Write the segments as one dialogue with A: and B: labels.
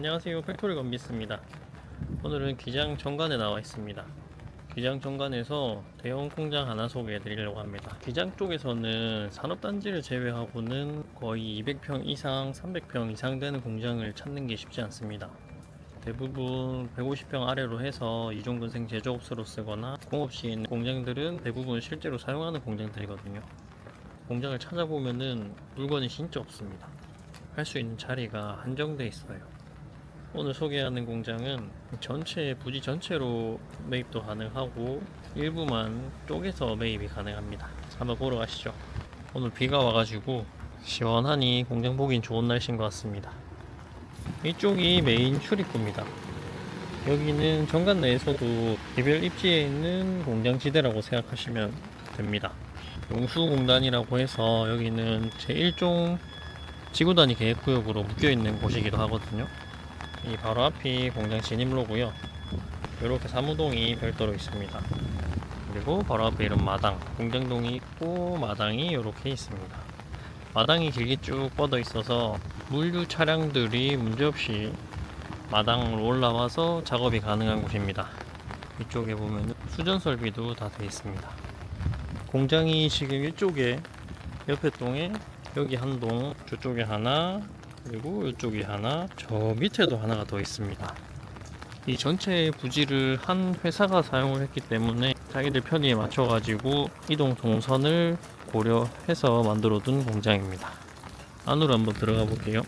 A: 안녕하세요. 팩토리 건비스입니다. 오늘은 기장 정관에 나와 있습니다. 기장 정관에서 대형 공장 하나 소개해 드리려고 합니다. 기장 쪽에서는 산업단지를 제외하고는 거의 200평 이상 300평 이상 되는 공장을 찾는 게 쉽지 않습니다. 대부분 150평 아래로 해서 이종근생 제조업소로 쓰거나 공업시에 공장들은 대부분 실제로 사용하는 공장들이거든요. 공장을 찾아보면은 물건이 진짜 없습니다. 할 수 있는 자리가 한정돼 있어요. 오늘 소개하는 공장은 전체 부지 전체로 매입도 가능하고 일부만 쪼개서 매입이 가능합니다. 한번 보러 가시죠. 오늘 비가 와가지고 시원하니 공장 보긴 좋은 날씨인 것 같습니다. 이쪽이 메인 출입구입니다. 여기는 정관 내에서도 개별 입지에 있는 공장지대라고 생각하시면 됩니다. 용수공단이라고 해서 여기는 제1종 지구단위 계획구역으로 묶여있는 곳이기도 하거든요. 이 바로 앞이 공장 진입로고요. 이렇게 사무동이 별도로 있습니다. 그리고 바로 앞에 이런 마당, 공장동이 있고 마당이 이렇게 있습니다. 마당이 길게 쭉 뻗어 있어서 물류 차량들이 문제없이 마당으로 올라와서 작업이 가능한 곳입니다. 이쪽에 보면 수전 설비도 다 되어 있습니다. 공장이 지금 이쪽에 옆에 동에 여기 한 동, 저쪽에 하나, 그리고 이쪽에 하나, 저 밑에도 하나가 더 있습니다. 이 전체 부지를 한 회사가 사용을 했기 때문에 자기들 편의에 맞춰가지고 이동 동선을 고려해서 만들어 둔 공장입니다. 안으로 한번 들어가 볼게요.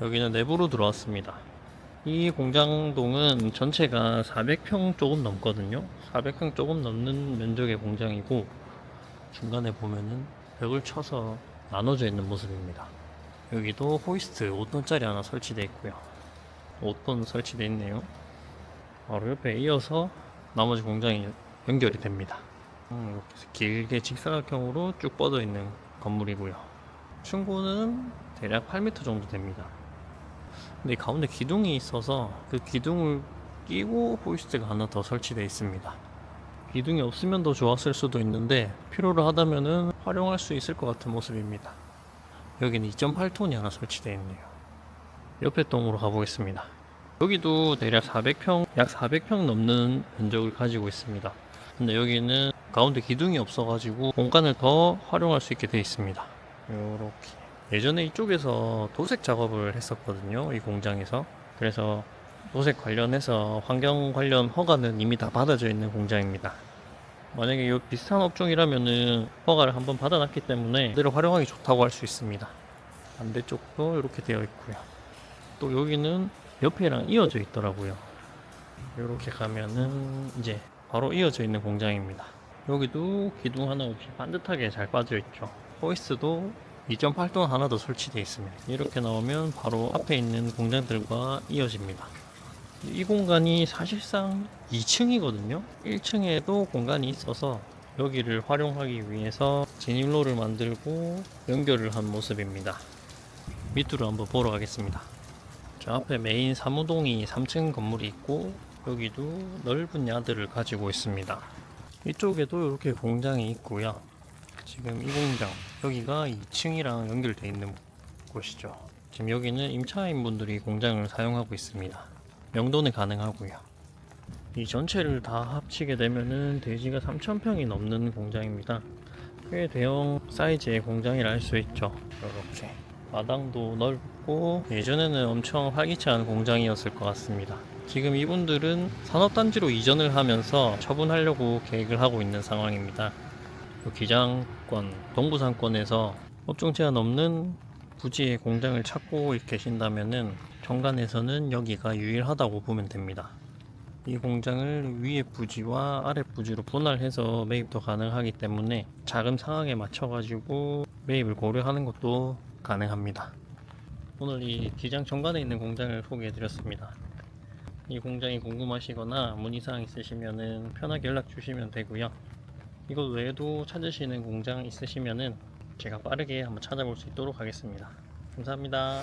A: 여기는 내부로 들어왔습니다. 이 공장동은 전체가 400평 조금 넘거든요. 400평 조금 넘는 면적의 공장이고 중간에 보면은 벽을 쳐서 나눠져 있는 모습입니다. 여기도 호이스트 5톤짜리 하나 설치되어 있고요. 5톤 설치되어 있네요. 바로 옆에 이어서 나머지 공장이 연결이 됩니다. 음, 이렇게 길게 직사각형으로 쭉 뻗어 있는 건물이고요. 층고는 대략 8m 정도 됩니다. 근데 이 가운데 기둥이 있어서 그 기둥을 끼고 호이스트가 하나 더 설치되어 있습니다. 기둥이 없으면 더 좋았을 수도 있는데 필요로 하다면은 활용할 수 있을 것 같은 모습입니다. 여기는 2.8톤이 하나 설치되어 있네요. 옆에 동으로 가보겠습니다. 여기도 대략 400평, 약 400평 넘는 면적을 가지고 있습니다. 근데 여기는 가운데 기둥이 없어 가지고 공간을 더 활용할 수 있게 되어 있습니다. 요렇게. 예전에 이쪽에서 도색 작업을 했었거든요. 이 공장에서. 그래서 도색 관련해서 환경 관련 허가는 이미 다 받아져 있는 공장입니다. 만약에 이 비슷한 업종이라면은 허가를 한번 받아놨기 때문에 그대로 활용하기 좋다고 할 수 있습니다. 반대쪽도 이렇게 되어 있고요. 또 여기는 옆에랑 이어져 있더라고요. 이렇게 가면은 이제 바로 이어져 있는 공장입니다. 여기도 기둥 하나 없이 반듯하게 잘 빠져 있죠. 호이스도 2.8톤 하나 더 설치되어 있습니다. 이렇게 나오면 바로 앞에 있는 공장들과 이어집니다. 이 공간이 사실상 2층이거든요. 1층에도 공간이 있어서 여기를 활용하기 위해서 진입로를 만들고 연결을 한 모습입니다. 밑으로 한번 보러 가겠습니다. 저 앞에 메인 사무동이 3층 건물이 있고 여기도 넓은 야드를 가지고 있습니다. 이쪽에도 이렇게 공장이 있고요. 지금 이 공장 여기가 2층이랑 연결되어 있는 곳이죠. 지금 여기는 임차인분들이 공장을 사용하고 있습니다. 명도는 가능하고요. 이 전체를 다 합치게 되면은 대지가 3,000평이 넘는 공장입니다. 꽤 대형 사이즈의 공장이라 할 수 있죠. 이렇게 마당도 넓고 예전에는 엄청 활기찬 공장이었을 것 같습니다. 지금 이분들은 산업단지로 이전을 하면서 처분하려고 계획을 하고 있는 상황입니다. 그 기장권, 동부상권에서 업종 제한 없는 부지의 공장을 찾고 계신다면은 정관에서는 여기가 유일하다고 보면 됩니다. 이 공장을 위에 부지와 아래 부지로 분할해서 매입도 가능하기 때문에 자금 상황에 맞춰 가지고 매입을 고려하는 것도 가능합니다. 오늘 이 기장 정관에 있는 공장을 소개해 드렸습니다. 이 공장이 궁금하시거나 문의사항 있으시면은 편하게 연락 주시면 되고요. 이것 외에도 찾으시는 공장 있으시면은 제가 빠르게 한번 찾아볼 수 있도록 하겠습니다. 감사합니다.